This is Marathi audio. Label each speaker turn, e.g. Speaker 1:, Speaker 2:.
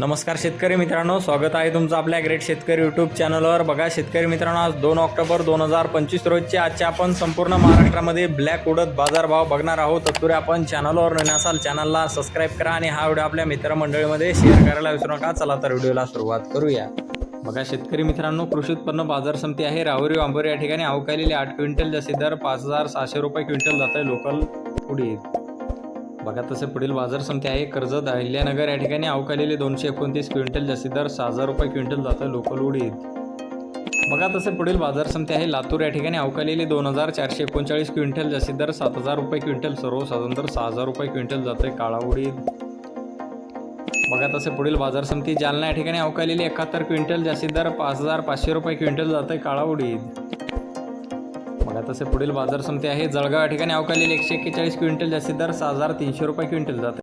Speaker 1: नमस्कार शेतकरी मित्रांनो स्वागत आहे तुमचं आपल्या ग्रेट शेतकरी यूट्यूब चॅनलवर बघा शेतकरी मित्रांनो आज दोन ऑक्टोबर दोन हजार पंचवीस रोजचे आजचे आपण संपूर्ण महाराष्ट्रामध्ये ब्लॅक उडत बाजारभाव बघणार आहोत. तत्पुरे आपण चॅनलवर नवीन असाल चॅनलला सबस्क्राईब करा आणि हा व्हिडिओ आपल्या मित्रमंडळीमध्ये शेअर करायला विसरू नका. चला तर व्हिडिओला सुरुवात करूया. बघा शेतकरी मित्रांनो कृषी उत्पन्न बाजार समिती आहे. राहुरी वांबोरी या ठिकाणी अवकालेली आठ क्विंटल जसे दर पाच हजार सहाशे रुपये क्विंटल जात आहे लोकल पुढे बघा तसे पुढील बाजार समिती आहे. कर्जत अहिल्यानगर या ठिकाणी अवकालेले दोनशे एकोणतीस क्विंटल जास्तीत दर सहा हजार रुपये क्विंटल जातं लोकल उडीद. बघा तसे पुढील बाजार समिती आहे. लातूर या ठिकाणी अवकालेले दोन हजार चारशे एकोणचाळीस क्विंटल जास्तीत दर सात हजार रुपये क्विंटल सर्वसाधारण दर सहा हजार रुपये क्विंटल जातं काळा उडीद. बघा तसे पुढील बाजार समिती जालना या ठिकाणी अवकालेली एकाहत्तर क्विंटल जास्तीत दर पाच हजार पाचशे रुपये क्विंटल जातं काळा उडीद. बघा तसे पुढील बाजार समिती आहे. जळगाव या ठिकाणी अवकालेली एकशे एक्केचाळीस क्विंटल जास्तीत दर सहा हजार तीनशे रुपये क्विंटल जाते.